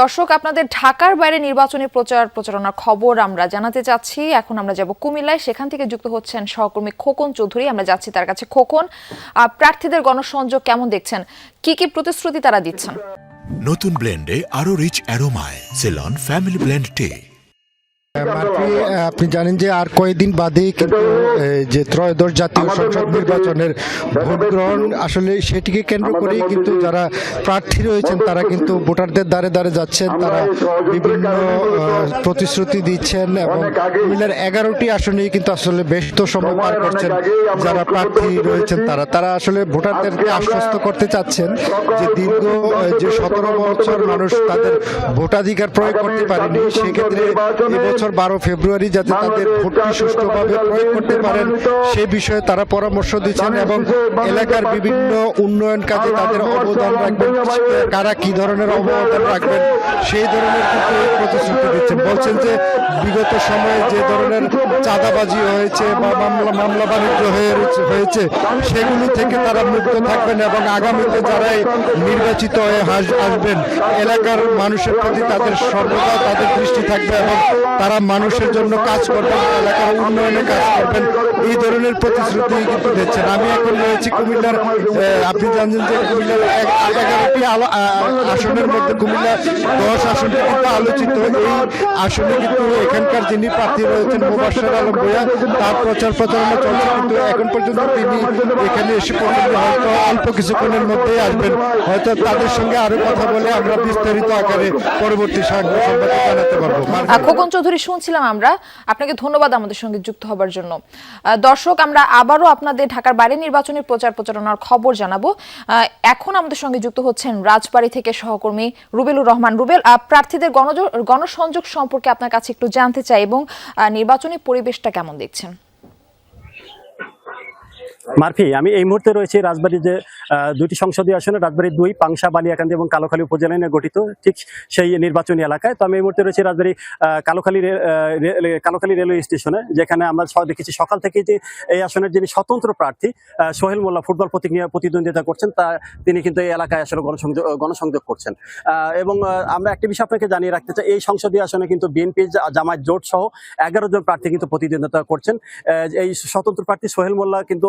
দর্শক, আপনাদের ঢাকার বাইরে নির্বাচনী প্রচার প্রচারণার খবর আমরা জানাতে চাচ্ছি। এখন আমরা যাব কুমিল্লায়। সেখান থেকে যুক্ত হচ্ছেন সহকর্মী খোকন চৌধুরী। আমরা যাচ্ছি তার কাছে। খোকন প্রার্থীদের গণসংযোগ কেমন দেখছেন? কি কি প্রতিশ্রুতি তারা দিচ্ছেন? নতুন ব্লেন্ডে আরও রিচ অ্যারোমায় সেলন ফ্যামিলি ব্লেন্ড টে আপনি জানেন যে আর কয়েকদিন বাদেই কিন্তু যে ত্রয়োদশ জাতীয় সংসদ নির্বাচনের ভোট গ্রহণ আসলে সেটিকে কেন্দ্র করেই কিন্তু যারা প্রার্থী রয়েছেন তারা কিন্তু ভোটারদের দ্বারে দ্বারে যাচ্ছেন তারা বিভিন্ন প্রতিশ্রুতি দিচ্ছেন এবং কুমিল্লার এগারোটি আসনেই কিন্তু আসলে বেশ তো সময় পার করছেন। যারা প্রার্থী রয়েছেন তারা তারা আসলে ভোটারদেরকে আশ্বস্ত করতে চাচ্ছেন যে দীর্ঘ যে সতেরো বছর মানুষ তাদের ভোটাধিকার প্রয়োগ করতে পারেনি সেক্ষেত্রে এবছর বারো ফেব্রুয়ারি যাতে তাদের ভোটটি সুষ্ঠুভাবে প্রয়োগ করতে পারেন সে বিষয়ে তারা পরামর্শ দিচ্ছেন এবং এলাকার বিভিন্ন উন্নয়ন কাজে তাদের অবদান রাখবেন। কারা কি ধরনের অবদান রাখবেন সেই ধরনের কিন্তু প্রতিশ্রুতি দিচ্ছেন। বলছেন যে বিগত সময়ে যে ধরনের চাঁদাবাজি হয়েছে বা মামলা মামলা বাণিজ্য হয়ে হয়েছে সেগুলি থেকে তারা মুক্ত থাকবেন এবং আগামীতে যারাই নির্বাচিত হয়ে হাস- আসবেন এলাকার মানুষের প্রতি তাদের সর্বদা তাদের দৃষ্টি থাকবে এবং তারা মানুষের জন্য কাজ করবেন, এলাকার উন্নয়নে কাজ করবেন। এই ধরনের প্রতিশ্রুতি কিন্তু দিচ্ছেন। আমি এখন রয়েছি কুমিল্লার আপনি জানেন যে কুমিল্লার এগারোটি আসনের মধ্যে কুমিল্লা দশ আসনটি কিন্তু আলোচিত। এই আসনে কিন্তু এখানকার যিনি প্রার্থী রয়েছেন মুবাসর আলম ভূঁইয়া, তার প্রচার প্রচারণা চলছে। কিন্তু এখন পর্যন্ত তিনি এখানে এসে পর্যন্ত হয়তো অল্প কিছুক্ষণের মধ্যেই আসবেন। হয়তো তাদের সঙ্গে আরও কথা বলে আমরা বিস্তারিত আকারে পরবর্তী সংবাদ জানাতে পারব। খোকন চৌধুরী শুনছিলাম আমরা, আপনাকে ধন্যবাদ আমাদের সঙ্গে যুক্ত হবার জন্য। দর্শক, আমরা আবারও আপনাদের ঢাকার বাইরে নির্বাচনী প্রচার প্রচারণার খবর জানাব। এখন আমাদের সঙ্গে যুক্ত হচ্ছেন রাজবাড়ি থেকে সহকর্মী রুবেলুর রহমান। রুবেল প্রার্থীদের গণসংযোগ সম্পর্কে আপনার কাছে একটু জানতে চাই এবং নির্বাচনী পরিবেশটা কেমন দেখছেন? মারফি, আমি এই মুহূর্তে রয়েছি রাজবাড়ী যে দুটি সংসদীয় আসনে রাজবাড়ী দুই, পাংশা, বালিয়াকান্দি এবং কালোখালী উপজেলা নিয়ে গঠিত ঠিক সেই নির্বাচনী এলাকায়। তো আমি এই মুহূর্তে রয়েছি রাজবাড়ী কালোখালী কালোখালী রেলওয়ে স্টেশনে, যেখানে আমরা দেখেছি সকাল থেকে যে, এই আসনের যিনি স্বতন্ত্র প্রার্থী সোহেল মোল্লা ফুটবল প্রতীক নিয়ে প্রতিদ্বন্দ্বিতা করছেন, তা তিনি কিন্তু এই এলাকায় আসলে গণসংযোগ গণসংযোগ করছেন। এবং আমরা একটি বিষয় আপনাকে জানিয়ে রাখতে চাই, এই সংসদীয় আসনে কিন্তু বিএনপি জামায়াত জোট সহ এগারো জন প্রার্থী কিন্তু প্রতিদ্বন্দ্বিতা করছেন। এই স্বতন্ত্র প্রার্থী সোহেল মোল্লা কিন্তু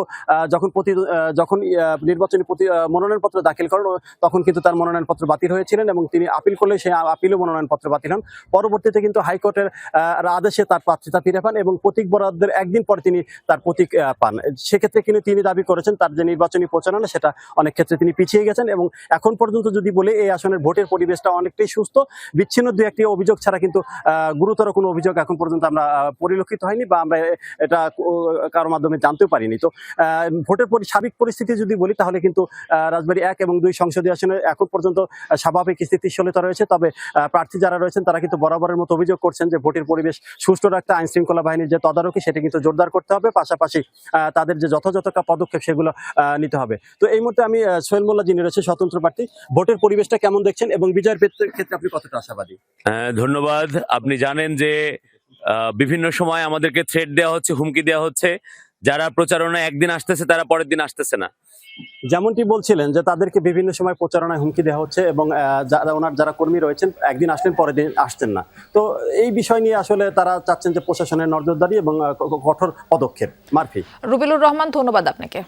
যখন প্রতি যখন নির্বাচনী প্রতি- মনোনয়নপত্র দাখিল করেন, তখন কিন্তু তার মনোনয়নপত্র বাতিল হয়েছিলেন এবং তিনি আপিল করলে সেই আপিলও মনোনয়নপত্র বাতিল হন। পরবর্তীতে কিন্তু হাইকোর্টের আদেশে তার প্রার্থিতা ফিরে পান এবং প্রতীক বরাদ্দের একদিন পরে তিনি তার প্রতীক পান। সেক্ষেত্রে কিন্তু তিনি দাবি করেছেন তার যে নির্বাচনী প্রচারণা, সেটা অনেক ক্ষেত্রে তিনি পিছিয়ে গেছেন এবং এখন পর্যন্ত যদি বলে এই আসনের ভোটের পরিবেশটা অনেকটাই সুস্থ, বিচ্ছিন্ন দু একটি অভিযোগ ছাড়া কিন্তু গুরুতর কোনো অভিযোগ এখন পর্যন্ত আমরা পরিলক্ষিত হয়নি বা আমরা এটা কারোর মাধ্যমে জানতেও পারিনি। তো ভোটের পরি- সার্বিক পরিস্থিতি যদি বলি তাহলে কিন্তু রাজবাড়ী এক এবং দুই সংসদীয় আসনে এখন পর্যন্ত স্বাভাবিক স্থিতিশীলতা রয়েছে। তবে প্রার্থী যারা রয়েছেন তারা কিন্তু বরাবরের মতো অভিযোগ করছেন যে ভোটের পরিবেশ সুষ্ঠু রাখতে আইন শৃঙ্খলা বাহিনীর যে তদারকি সেটা কিন্তু জোরদার করতে হবে। পাশাপাশি তাদের যে যথাযথ পদক্ষেপ সেগুলো নিতে হবে। তো এই মুহূর্তে আমি সোহেল মোল্লা যিনি রয়েছে স্বতন্ত্র প্রার্থী ভোটের পরিবেশটা কেমন দেখছেন এবং বিজয়ের ক্ষেত্রে- আপনি কতটা আশাবাদী? হ্যাঁ, ধন্যবাদ। আপনি জানেন যে বিভিন্ন সময় আমাদেরকে থ্রেড দেওয়া হচ্ছে হুমকি দেওয়া হচ্ছে। যারা প্রচারণা একদিন আসতেছে তারা পরের দিন আসতেছে না। যেমনটি বলছিলেন যে তাদেরকে বিভিন্ন সময় প্রচারণায় হুমকি দেওয়া হচ্ছে এবং আহ, যারা ওনার যারা কর্মী রয়েছেন একদিন আসলেন পরের দিন আসতেন না। তো এই বিষয় নিয়ে আসলে তারা চাচ্ছেন যে প্রশাসনের নজরদারি এবং কঠোর পদক্ষেপ। মারফি। রুবিলুর রহমান ধন্যবাদ আপনাকে।